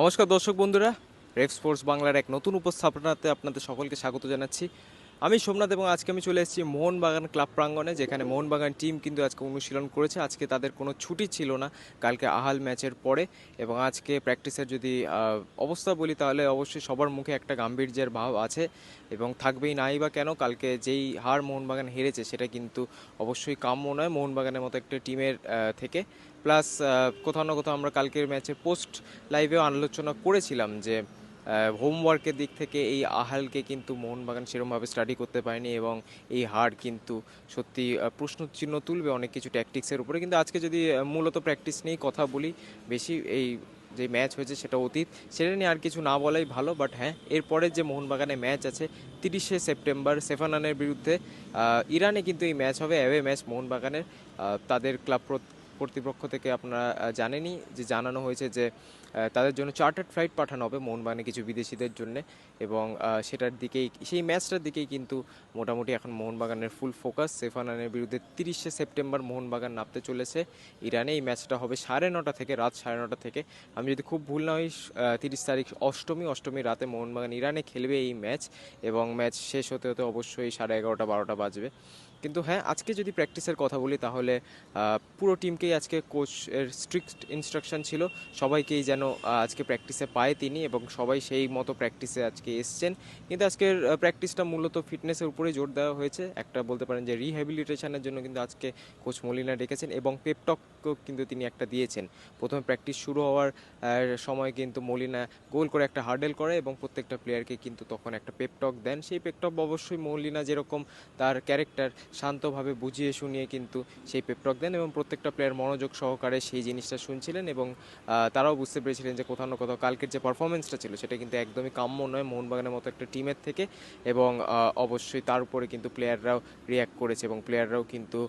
নমস্কার দর্শক বন্ধুরা রেফ স্পোর্টস বাংলার এক নতুন উপস্থাপনাতে আপনাদের সকলকে স্বাগত জানাচ্ছি। আমি সোমনাথ এবং আজকে আমি চলে এসেছি মোহনবাগান ক্লাব প্রাঙ্গণে, যেখানে মোহনবাগান টিম কিন্তু আজকে অনুশীলন করেছে। আজকে তাদের কোনো ছুটি ছিল না, কালকে আহাল ম্যাচের পরে। এবং আজকে প্র্যাকটিসের যদি অবস্থা বলি তাহলে অবশ্যই সবার মুখে একটা গাম্ভীর্যের ভাব আছে। এবং থাকবেই নাই বা কেন, কালকে যেই হার মোহনবাগান হেরেছে সেটা কিন্তু অবশ্যই কাম্য নয় মোহনবাগানের মতো একটা টিমের থেকে। প্লাস কোথাও না কোথাও আমরা কালকের ম্যাচে পোস্ট লাইভেও আলোচনা করেছিলাম যে হোমওয়ার্কের দিক থেকে এই আহালকে কিন্তু মোহনবাগান সেরকমভাবে স্টাডি করতে পারেনি এবং এই হার কিন্তু সত্যি প্রশ্নচিহ্ন তুলবে অনেক কিছু ট্যাকটিক্সের উপরে। কিন্তু আজকে যদি মূলত প্র্যাকটিস নিয়েই কথা বলি, বেশি এই যে ম্যাচ হয়েছে সেটা অতীত, সেটা নিয়ে আর কিছু না বলাই ভালো বাট হ্যাঁ এরপরে যে মোহনবাগানে ম্যাচ আছে, তিরিশে সেপ্টেম্বর সেফানানের বিরুদ্ধে ইরানে কিন্তু এই ম্যাচ হবে অ্যাওয়ে ম্যাচ মোহনবাগানের তাদের ক্লাব কর্তৃপক্ষ থেকে আপনারা আহ, জানেনই যে জানানো হয়েছে যে তাদের জন্য চার্টার্ড ফ্লাইট পাঠানো হবে মোহনবাগানে কিছু বিদেশিদের জন্য এবং সেটার দিকেই সেই ম্যাচটার দিকেই কিন্তু মোটামুটি এখন মোহনবাগানের ফুল ফোকাস। সেফানানের বিরুদ্ধে তিরিশে সেপ্টেম্বর মোহনবাগান নামতে চলেছে। ইরানে এই ম্যাচটা হবে সাড়ে নটা থেকে রাত সাড়ে নটা থেকে। আমি যদি খুব ভুল না হই তিরিশ তারিখ অষ্টমী অষ্টমী রাতে মোহনবাগান ইরানে খেলবে এই ম্যাচ এবং ম্যাচ শেষ হতে হতে অবশ্যই সাড়ে এগারোটা বারোটা বাজবে। কিন্তু হ্যাঁ আজকে যদি প্র্যাকটিসের কথা বলি তাহলে পুরো টিমকেই আজকে কোচ এর স্ট্রিক্ট ইনস্ট্রাকশন ছিল। সবাইকেই যেন আজকে প্র্যাকটিসে পায় তিনি এবং সবাই সেই মতো প্র্যাকটিসে আজকে এসছেন। কিন্তু আজকের প্র্যাকটিসটা মূলত ফিটনেসের উপরে জোর দেওয়া হয়েছে। একটা বলতে পারেন যে রিহ্যাবিলিটেশনের জন্য কিন্তু আজকে কোচ মলিনা ডেকেছেন এবং পেপটকও কিন্তু তিনি একটা দিয়েছেন। প্রথমে প্র্যাকটিস শুরু হওয়ার সময় কিন্তু মলিনা গোল করে একটা হার্ডেল করে এবং প্রত্যেকটা প্লেয়ারকে কিন্তু তখন একটা পেপটক দেন। সেই পেপটক অবশ্যই মলিনা যেরকম তার ক্যারেক্টার শান্তভাবে বুঝিয়ে শুনিয়ে কিন্তু সেই পেপটক দেন এবং প্রত্যেকটা প্লেয়ার মনোযোগ সহকারে সেই জিনিসটা শুনছিলেন এবং তারাও বুঝতে পেরেছিলেন যে কোথাও না কোথাও কালকের যে পারফরমেন্সটা ছিল সেটা কিন্তু একদমই কাম্য নয় মোহনবাগানের মতো একটা টিমের থেকে এবং অবশ্যই তার উপরে কিন্তু প্লেয়াররাও রিয়্যাক্ট করেছে এবং প্লেয়াররাও কিন্তু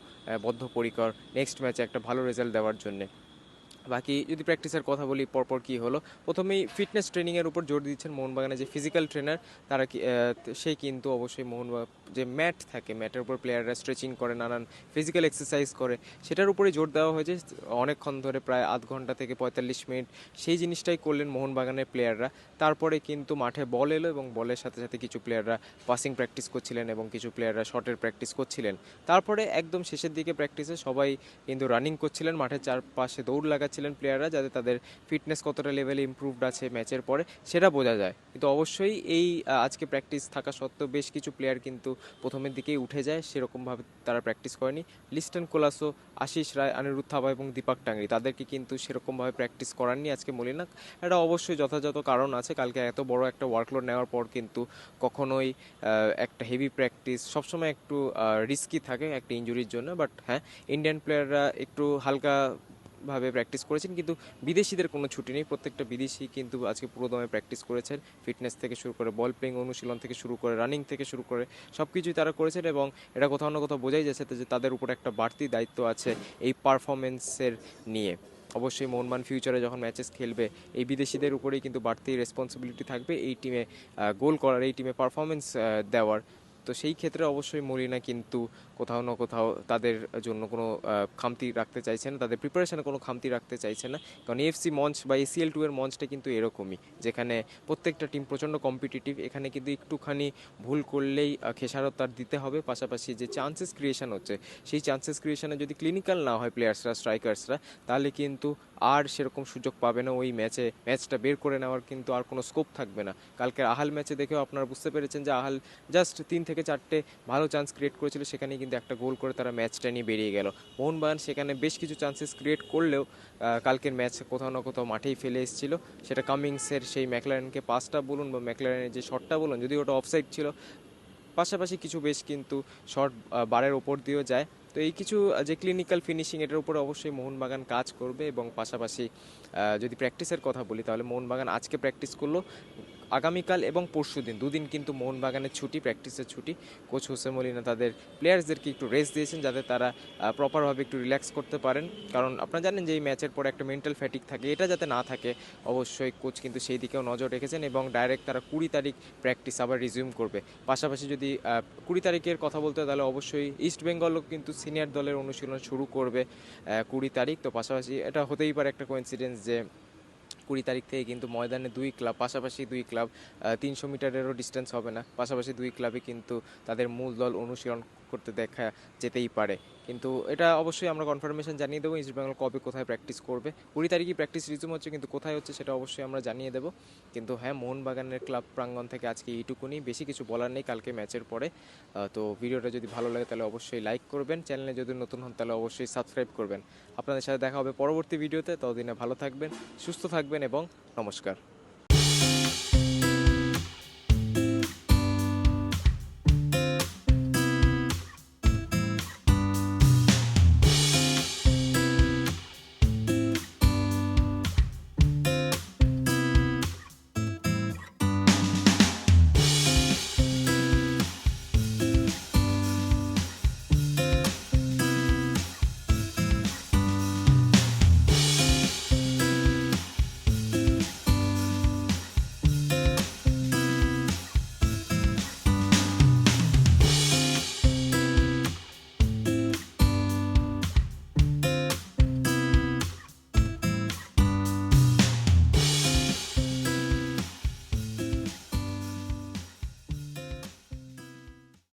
বদ্ধপরিকর নেক্সট ম্যাচে একটা ভালো রেজাল্ট দেওয়ার জন্যে। বাকি যদি প্র্যাকটিসের কথা বলি, পরপর কি হলো? প্রথমেই ফিটনেস ট্রেনিংয়ের উপর জোর দিচ্ছেন মোহনবাগানের যে ফিজিক্যাল ট্রেনার তারা সেই কিন্তু অবশ্যই মোহনবাগান যে ম্যাট থাকে ম্যাটের উপর প্লেয়াররা স্ট্রেচিং করে, নানান ফিজিক্যাল এক্সারসাইজ করে, সেটার উপরে জোর দেওয়া হয়েছে অনেকক্ষণ ধরে, প্রায় আধ ঘণ্টা থেকে পঁয়তাল্লিশ মিনিট। সেই জিনিসটাই করলেন মোহনবাগানের প্লেয়াররা তারপরে কিন্তু মাঠে বল এলো এবং বলের সাথে সাথে কিছু প্লেয়াররা পাসিং প্র্যাকটিস করছিলেন এবং কিছু প্লেয়াররা শটের প্র্যাকটিস করছিলেন। তারপরে একদম শেষের দিকে প্র্যাকটিসে সবাই কিন্তু রানিং করছিলেন, মাঠের চারপাশে দৌড় লাগাচ্ছিলেন। প্লেয়াররা যাতে তাদের ফিটনেস কতটা লেভেলে ইমপ্রুভড আছে ম্যাচের পরে, সেটা বোঝা যায়। কিন্তু অবশ্যই এই আজকে প্র্যাকটিস থাকা সত্ত্বেও বেশ কিছু প্লেয়ার কিন্তু প্রথমের দিকেই উঠে যায়, সেরকমভাবে তারা প্র্যাকটিস করেনি। লিস্টন কোলাসো, আশিস রায় অনিরুদ্ধ থাবা এবং দীপক টাঙ্গরি তাদেরকে কিন্তু সেরকমভাবে প্র্যাকটিস করাননি আজকে মলিনাক। এটা অবশ্যই যথাযথ কারণ আছে, কালকে এত বড় একটা ওয়ার্কলোড নেওয়ার পর কিন্তু কখনোই একটা হেভি প্র্যাকটিস সবসময় একটু রিস্কি থাকে একটা ইঞ্জুরির জন্য বাট হ্যাঁ ইন্ডিয়ান প্লেয়াররা একটু হালকা ভাবে প্র্যাকটিস করেছেন, কিন্তু বিদেশিদের কোনো ছুটি নেই। প্রত্যেকটা বিদেশি কিন্তু আজকে পুরো দমে প্র্যাকটিস করেছেন। ফিটনেস থেকে শুরু করে বল প্লেইং অনুশীলন থেকে শুরু করে রানিং থেকে শুরু করে সব কিছুই তারা করেছেন এবং এটা কোথাও না কোথাও বোঝাই যাচ্ছে যে তাদের উপর একটা বাড়তি দায়িত্ব আছে এই পারফরমেন্সের নিয়ে। অবশ্যই মোহনবাগান ফিউচারে যখন ম্যাচেস খেলবে, এই বিদেশিদের উপরেই কিন্তু বাড়তি রেসপন্সিবিলিটি থাকবে। এই টিমে গোল করার, এই টিমে পারফরমেন্স দেওয়ার তো সেই ক্ষেত্রে অবশ্যই মলিনা কিন্তু কোথাও না কোথাও তাদের জন্য কোনো খামতি রাখতে চাইছে না। তাদের প্রিপারেশানে কোনো খামতি রাখতে চাইছে না। কারণ এফসি মঞ্চ বা এসিএল টু এর মঞ্চটা কিন্তু এরকমই, যেখানে প্রত্যেকটা টিম প্রচণ্ড কম্পিটিটিভ এখানে কিন্তু একটুখানি ভুল করলেই খেসারত তার দিতে হবে। পাশাপাশি যে চান্সেস ক্রিয়েশন হচ্ছে, সেই চান্সেস ক্রিয়েশনে যদি ক্লিনিক্যাল না হয় প্লেয়ার্সরা স্ট্রাইকার্সরা তাহলে কিন্তু আর সেরকম সুযোগ পাবে না ওই ম্যাচে ম্যাচটা বের করে নেওয়ার কিন্তু আর কোনো স্কোপ থাকবে না। কালকের আহাল ম্যাচে দেখেও আপনারা বুঝতে পেরেছেন যে আহাল জাস্ট তিন থেকে চারটে ভালো চান্স ক্রিয়েট করেছিল সেখানে কিন্তু একটা গোল করে তারা ম্যাচটা নিয়ে বেরিয়ে গেল। মোহনবাগান সেখানে বেশ কিছু চান্সেস ক্রিয়েট করলেও কালকের ম্যাচ কোথাও না কোথাও মাঠেই ফেলে এসেছিল। সেটা কামিংসের সেই ম্যাকলারেনকে পাসটা বলুন বা ম্যাকলারেনের যে শটটা বলুন যদি ওটা অফসাইড ছিল, পাশাপাশি কিছু বেশ কিন্তু শর্ট বারের ওপর দিয়েও যায়। তো এই কিছু যে ক্লিনিক্যাল ফিনিশিং এটার উপরে অবশ্যই মোহনবাগান কাজ করবে এবং পাশাপাশি যদি প্র্যাকটিসের কথা বলি, তাহলে মোহনবাগান আজকে প্র্যাকটিস করল। আগামীকাল এবং পরশু দিন, দুদিন কিন্তু মোহনবাগানের ছুটি প্র্যাকটিসের ছুটি। কোচ হোসে মলিনা তাদের প্লেয়ার্সদেরকে একটু রেস্ট দিয়েছেন যাতে তারা প্রপারভাবে একটু রিল্যাক্স করতে পারেন। কারণ আপনারা জানেন যে এই ম্যাচের পরে একটা মেন্টাল ফ্যাটিক থাকে। এটা যাতে না থাকে, অবশ্যই কোচ কিন্তু সেই দিকেও নজর রেখেছেন এবং ডাইরেক্ট তারা কুড়ি তারিখ প্র্যাকটিস আবার রিজিউম করবে। পাশাপাশি যদি কুড়ি তারিখের কথা বলতে তাহলে অবশ্যই ইস্ট বেঙ্গলও কিন্তু সিনিয়র দলের অনুশীলন শুরু করবে কুড়ি তারিখ। তো পাশাপাশি এটা হতেই পারে একটা কোইন্সিডেন্স যে কুড়ি তারিখ থেকে কিন্তু ময়দানে দুই ক্লাব, পাশাপাশি দুই ক্লাব তিনশো মিটারেরও ডিস্টেন্স হবে না। পাশাপাশি দুই ক্লাবে কিন্তু তাদের মূল দল অনুশীলন করতে দেখা যেতেই পারে। কিন্তু এটা অবশ্যই আমরা কনফার্মেশন জানিয়ে দেবো ইস্ট বেঙ্গল কবে কোথায় প্র্যাকটিস করবে। কুড়ি তারিখই প্র্যাকটিস রিজুম হচ্ছে, কিন্তু কোথায় হচ্ছে সেটা অবশ্যই আমরা জানিয়ে দেবো। কিন্তু হ্যাঁ মোহনবাগানের ক্লাব প্রাঙ্গণ থেকে আজকে এইটুকুনি। বেশি কিছু বলার নেই কালকে ম্যাচের পরে। তো ভিডিওটা যদি ভালো লাগে তাহলে অবশ্যই লাইক করবেন। চ্যানেলে যদি নতুন হন তাহলে অবশ্যই সাবস্ক্রাইব করবেন। আপনাদের সাথে দেখা হবে পরবর্তী ভিডিওতে। ততদিনে ভালো থাকবেন, সুস্থ থাকবেন এবং নমস্কার।